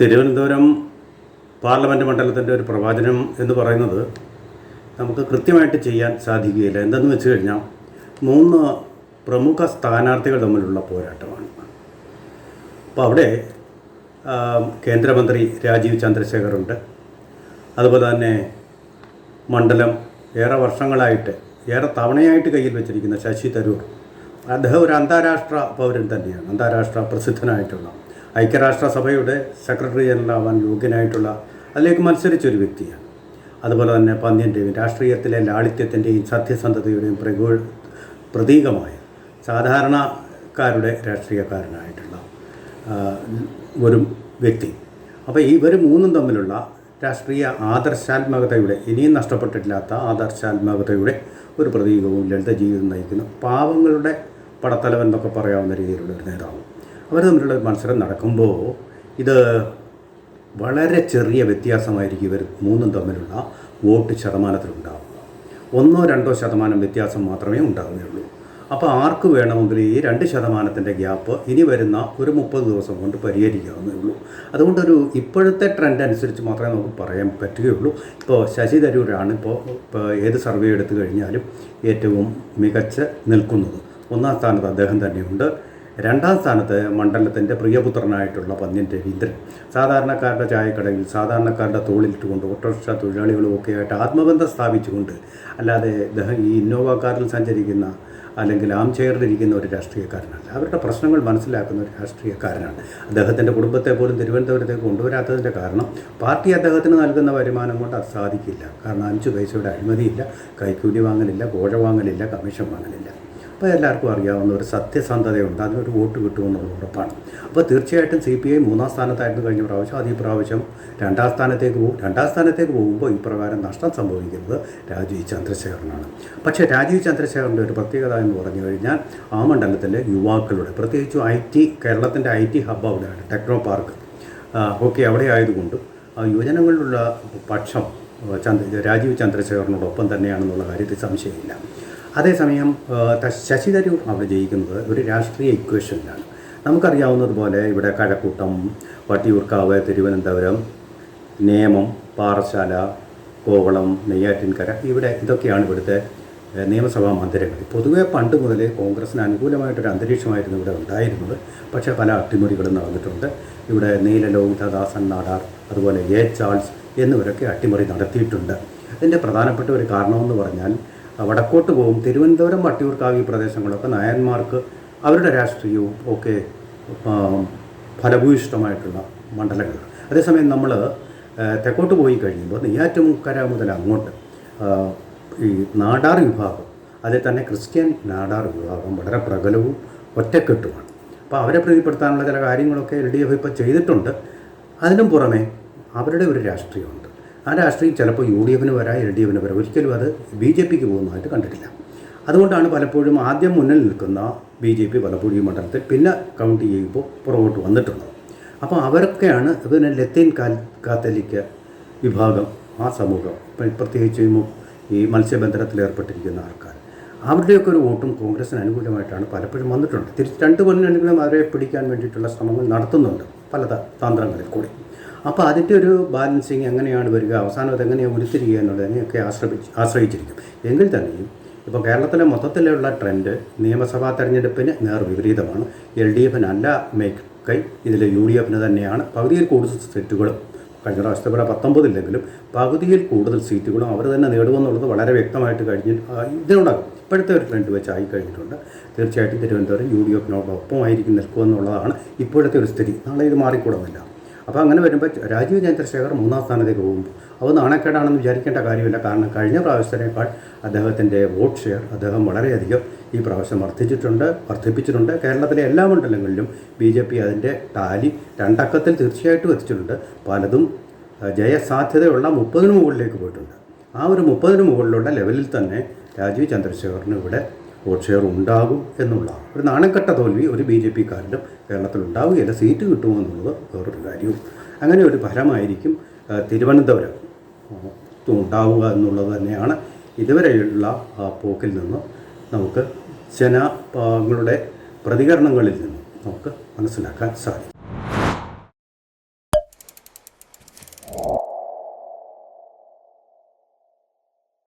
Thiruvananthapuram parliament മണ്ഡലത്തിന്റെ ഒരു പ്രവാചനം എന്ന് പറയുന്നത് നമുക്ക് കൃത്യമായിട്ട് ചെയ്യാൻ സാധിക്കുകയില്ല. എന്തെന്ന് വെച്ച് കഴിഞ്ഞാൽ മൂന്ന് പ്രമുഖ സ്ഥാനാർത്ഥികൾ തമ്മിലുള്ള പോരാട്ടമാണ്. അപ്പോൾ അവിടെ കേന്ദ്രമന്ത്രി രാജീവ് ചന്ദ്രശേഖറുണ്ട്. അതുപോലെ തന്നെ മണ്ഡലം ഏറെ വർഷങ്ങളായിട്ട് ഏറെ തവണയായിട്ട് കയ്യിൽ വെച്ചിരിക്കുന്ന ശശി തരൂർ. അദ്ദേഹം ഒരു അന്താരാഷ്ട്ര പൗരൻ തന്നെയാണ് അന്താരാഷ്ട്ര പ്രസിദ്ധനായിട്ടുള്ള. ഐക്യരാഷ്ട്രസഭയുടെ സെക്രട്ടറി ജനറൽ ആവാൻ യോഗ്യനായിട്ടുള്ള അതിലേക്ക് മത്സരിച്ചൊരു വ്യക്തിയാണ്. അതുപോലെ തന്നെ പന്ത്യന്റെയും രാഷ്ട്രീയത്തിലെ ലാളിത്യത്തിന്റെയും സത്യസന്ധതയുടെയും പ്രകോ പ്രതീകമായ സാധാരണക്കാരുടെ രാഷ്ട്രീയക്കാരനായിട്ടുള്ള ഒരു വ്യക്തി. അപ്പോൾ ഇവർ മൂന്നും തമ്മിലുള്ള രാഷ്ട്രീയ ആദർശാത്മകതയുടെ ഇനിയും നഷ്ടപ്പെട്ടിട്ടില്ലാത്ത ആദർശാത്മകതയുടെ ഒരു പ്രതീകവും ലളിത ജീവിതം നയിക്കുന്നു. പാവങ്ങളുടെ പടത്തലവൻ എന്നൊക്കെ പറയാവുന്ന രീതിയിലുള്ള ഒരു നേതാവ്. അവർ തമ്മിലുള്ള മത്സരം നടക്കുമ്പോൾ ഇത് വളരെ ചെറിയ വ്യത്യാസമായിരിക്കും ഇവർ മൂന്നും തമ്മിലുള്ള വോട്ട് ശതമാനത്തിലുണ്ടാവുക. ഒന്നോ രണ്ടോ ശതമാനം വ്യത്യാസം മാത്രമേ ഉണ്ടാവുകയുള്ളൂ. അപ്പോൾ ആർക്ക് വേണമെങ്കിൽ ഈ രണ്ട് ശതമാനത്തിന്റെ ഗ്യാപ്പ് ഇനി വരുന്ന ഒരു മുപ്പത് ദിവസം കൊണ്ട് പരിഹരിക്കാവുന്നേ ഉള്ളൂ. അതുകൊണ്ടൊരു ഇപ്പോഴത്തെ ട്രെൻഡ് അനുസരിച്ച് മാത്രമേ നമുക്ക് പറയാൻ പറ്റുകയുള്ളൂ. ഇപ്പോൾ ശശി തരൂരാണ് ഇപ്പോൾ ഇപ്പോൾ ഏത് സർവേ എടുത്തു കഴിഞ്ഞാലും ഏറ്റവും മികച്ച് നിൽക്കുന്നത്. ഒന്നാം സ്ഥാനത്ത് അദ്ദേഹം തന്നെയുണ്ട്. രണ്ടാം സ്ഥാനത്ത് മണ്ഡലത്തിന്റെ പ്രിയപുത്രനായിട്ടുള്ള പന്ന്യൻ രവീന്ദ്രൻ സാധാരണക്കാരുടെ ചായക്കടയിൽ സാധാരണക്കാരുടെ തോളിലിട്ടുകൊണ്ട് ഓട്ടോറിക്ഷ തൊഴിലാളികളും ഒക്കെ ആയിട്ട് ആത്മബന്ധം സ്ഥാപിച്ചുകൊണ്ട് അല്ലാതെ ഈ ഇന്നോവ കാറിൽ സഞ്ചരിക്കുന്ന അല്ലെങ്കിൽ ആം ചെയറിലിരിക്കുന്ന ഒരു രാഷ്ട്രീയക്കാരനല്ല. അവരുടെ പ്രശ്നങ്ങൾ മനസ്സിലാക്കുന്ന ഒരു രാഷ്ട്രീയക്കാരനാണ്. അദ്ദേഹത്തിന്റെ കുടുംബത്തെ പോലും തിരുവനന്തപുരത്തേക്ക് കൊണ്ടുവരാത്തതിന്റെ കാരണം പാർട്ടി അദ്ദേഹത്തിന് നൽകുന്ന വരുമാനം കൊണ്ട് അത് സാധിക്കില്ല. കാരണം അഞ്ച് പൈസയുടെ അഴിമതിയില്ല. കൈക്കൂലി വാങ്ങലില്ല കോഴ വാങ്ങലില്ല കമ്മീഷൻ വാങ്ങലില്ല. അപ്പോൾ എല്ലാവർക്കും അറിയാവുന്ന ഒരു സത്യസന്ധതയുണ്ട്. അതിനൊരു വോട്ട് കിട്ടുമെന്നുള്ള ഉറപ്പാണ്. അപ്പോൾ തീർച്ചയായിട്ടും സി പി ഐ മൂന്നാം സ്ഥാനത്തായിരുന്നു കഴിഞ്ഞ പ്രാവശ്യം. അത് ഈ പ്രാവശ്യം രണ്ടാം സ്ഥാനത്തേക്ക് പോകും. രണ്ടാം സ്ഥാനത്തേക്ക് പോകുമ്പോൾ ഇപ്രകാരം നഷ്ടം സംഭവിക്കുന്നത് രാജീവ് ചന്ദ്രശേഖരനാണ്. പക്ഷേ രാജീവ് ചന്ദ്രശേഖരന്റെ ഒരു പ്രത്യേകത എന്ന് പറഞ്ഞു കഴിഞ്ഞാൽ ആ മണ്ഡലത്തിലെ യുവാക്കളുടെ പ്രത്യേകിച്ചും ഐ ടി കേരളത്തിന്റെ ഐ ടി ഹബ്ബ് അവിടെയാണ് ടെക്നോ പാർക്ക്. ഒക്കെ അവിടെ ആയതുകൊണ്ട് യുവജനങ്ങളിലുള്ള പക്ഷം ചന്ദ്ര രാജീവ് ചന്ദ്രശേഖരനോടൊപ്പം തന്നെയാണെന്നുള്ള കാര്യത്തിൽ സംശയമില്ല. അതേസമയം ശശിതരൂർ അവർ ജയിക്കുന്നത് ഒരു രാഷ്ട്രീയ ഇക്വേഷനിലാണ് നമുക്കറിയാവുന്നതുപോലെ ഇവിടെ കഴക്കൂട്ടം വട്ടിയൂർക്കാവ് തിരുവനന്തപുരം നേമം പാറശാല കോവളം നെയ്യാറ്റിൻകര ഇവിടെ ഇതൊക്കെയാണ് ഇവിടുത്തെ നിയമസഭാ മന്ദിരങ്ങൾ. പൊതുവേ പണ്ട് മുതലേ കോൺഗ്രസിന് അനുകൂലമായിട്ടൊരു അന്തരീക്ഷമായിരുന്നു ഇവിടെ ഉണ്ടായിരുന്നത്. പക്ഷേ പല അട്ടിമറികളും നടന്നിട്ടുണ്ട്. ഇവിടെ നീല ലോഹിതദാസൻ നാടാർ അതുപോലെ എ ചാൾസ് എന്നിവരൊക്കെ അട്ടിമറി നടത്തിയിട്ടുണ്ട്. ഇതിന്റെ പ്രധാനപ്പെട്ട ഒരു കാരണമെന്ന് പറഞ്ഞാൽ വടക്കോട്ട് പോകും തിരുവനന്തപുരം വട്ടിയൂർക്കാവ് ഈ പ്രദേശങ്ങളൊക്കെ നായന്മാർക്ക് അവരുടെ രാഷ്ട്രീയവും ഒക്കെ ഫലഭൂയിഷ്ടമായിട്ടുള്ള മണ്ഡലങ്ങളാണ് അതേസമയം നമ്മൾ തെക്കോട്ട് പോയി കഴിയുമ്പോൾ നെയ്യാറ്റുമുക്കര മുതൽ അങ്ങോട്ട് ഈ നാടാർ വിഭാഗം അതിൽ തന്നെ ക്രിസ്ത്യൻ നാടാർ വിഭാഗം വളരെ പ്രബലവും ഒറ്റക്കെട്ടുമാണ്. അപ്പോൾ അവരെ പ്രീതിപ്പെടുത്താനുള്ള ചില കാര്യങ്ങളൊക്കെ എൽ ഡി എഫ് ഇപ്പോൾ ചെയ്തിട്ടുണ്ട്. അതിനും പുറമെ അവരുടെ ഒരു രാഷ്ട്രീയമുണ്ട്. ആ രാഷ്ട്രീയം ചിലപ്പോൾ യു ഡി എഫിന് വരാം എൽ ഡി എഫിന് വരാം. ഒരിക്കലും അത് ബി ജെ പിക്ക് പോകുന്നതായിട്ട് കണ്ടിട്ടില്ല. അതുകൊണ്ടാണ് പലപ്പോഴും ആദ്യം മുന്നിൽ നിൽക്കുന്ന ബി ജെ പി പലപ്പോഴും ഈ മണ്ഡലത്തിൽ പിന്നെ കൗണ്ട് ചെയ്യുമ്പോൾ പുറകോട്ട് വന്നിട്ടുള്ളത്. അപ്പോൾ അവരൊക്കെയാണ് പിന്നെ ലത്തീൻ കാൽ കാത്തലിക്ക വിഭാഗം ആ സമൂഹം. പ്രത്യേകിച്ച് ഈ മത്സ്യബന്ധനത്തിൽ ഏർപ്പെട്ടിരിക്കുന്ന ആൾക്കാർ. അവരുടെയൊക്കെ ഒരു വോട്ടും കോൺഗ്രസിന് അനുകൂലമായിട്ടാണ് പലപ്പോഴും വന്നിട്ടുണ്ട്. തിരിച്ച് രണ്ട് മുന്നണികളും അവരെ പിടിക്കാൻ വേണ്ടിയിട്ടുള്ള ശ്രമങ്ങൾ നടത്തുന്നുണ്ട് പല തന്ത്രങ്ങളിൽ കൂടി. അപ്പോൾ അതിന്റെ ഒരു ബാലൻസിങ് എങ്ങനെയാണ് വരിക? അവസാനം അത് എങ്ങനെയാണ് ഉരുത്തിരിക്കുക എന്നുള്ളതിനെയൊക്കെ ആശ്രയിച്ച് ആശ്രയിച്ചിരിക്കും. എങ്കിൽ തന്നെയും ഇപ്പോൾ കേരളത്തിലെ മൊത്തത്തിലുള്ള ട്രെൻഡ് നിയമസഭാ തെരഞ്ഞെടുപ്പിന് നേർ വിപരീതമാണ് എൽ ഡി എഫിനല്ല മേക്ക് ഇതിൽ യു ഡി എഫിന് തന്നെയാണ്. പകുതിയിൽ കൂടുതൽ സീറ്റുകളും കഴിഞ്ഞ പ്രാവശ്യത്തെ പോലെ പത്തൊമ്പതില്ലെങ്കിലും പകുതിയിൽ കൂടുതൽ സീറ്റുകളും അവർ തന്നെ നേടുമെന്നുള്ളത് വളരെ വ്യക്തമായിട്ട് കഴിഞ്ഞ് ഇതിനുണ്ടാകും ഇപ്പോഴത്തെ ഒരു ട്രെൻഡ് വെച്ച് ആയി കഴിഞ്ഞിട്ടുണ്ട്. തീർച്ചയായിട്ടും തിരുവനന്തപുരം യു ഡി എഫിനോടൊപ്പമായിരിക്കും നിൽക്കുമെന്നുള്ളതാണ് ഇപ്പോഴത്തെ ഒരു സ്ഥിതി. നാളെ ഇത് മാറിക്കൂടുന്നില്ല അപ്പോൾ അങ്ങനെ വരുമ്പോൾ രാജീവ് ചന്ദ്രശേഖർ മൂന്നാം സ്ഥാനത്തേക്ക് പോകുമ്പോൾ അത് നാണക്കേടാണെന്ന് വിചാരിക്കേണ്ട കാര്യമില്ല. കാരണം കഴിഞ്ഞ പ്രാവശ്യത്തിനേക്കാൾ അദ്ദേഹത്തിന്റെ വോട്ട് ഷെയർ അദ്ദേഹം വളരെയധികം ഈ പ്രാവശ്യം വർദ്ധിച്ചിട്ടുണ്ട് വർദ്ധിപ്പിച്ചിട്ടുണ്ട്. കേരളത്തിലെ എല്ലാ മണ്ഡലങ്ങളിലും ബി ജെ പി അതിന്റെ ടാലി രണ്ടക്കത്തിൽ തീർച്ചയായിട്ടും എത്തിച്ചിട്ടുണ്ട്. പലതും ജയസാധ്യതയുള്ള മുപ്പതിന് മുകളിലേക്ക് പോയിട്ടുണ്ട്. ആ ഒരു മുപ്പതിന് മുകളിലുള്ള ലെവലിൽ തന്നെ രാജീവ് ചന്ദ്രശേഖറിന് ഇവിടെ വോട്ട് ഷെയർ ഉണ്ടാകും എന്നുള്ള ഒരു നാണക്കെട്ട തോൽവി ഒരു ബി ജെ പിക്കാരനും കേരളത്തിൽ ഉണ്ടാവുകയില്ല സീറ്റ് കിട്ടുമെന്നുള്ളത് വേറൊരു കാര്യവും. അങ്ങനെ ഒരു ഫലമായിരിക്കും തിരുവനന്തപുരം ഉണ്ടാവുക എന്നുള്ളത് തന്നെയാണ്. ഇതുവരെയുള്ള പോക്കിൽ നിന്ന് നമുക്ക് ജനങ്ങളുടെ പ്രതികരണങ്ങളിൽ നിന്നും നമുക്ക് മനസ്സിലാക്കാൻ സാധിക്കും.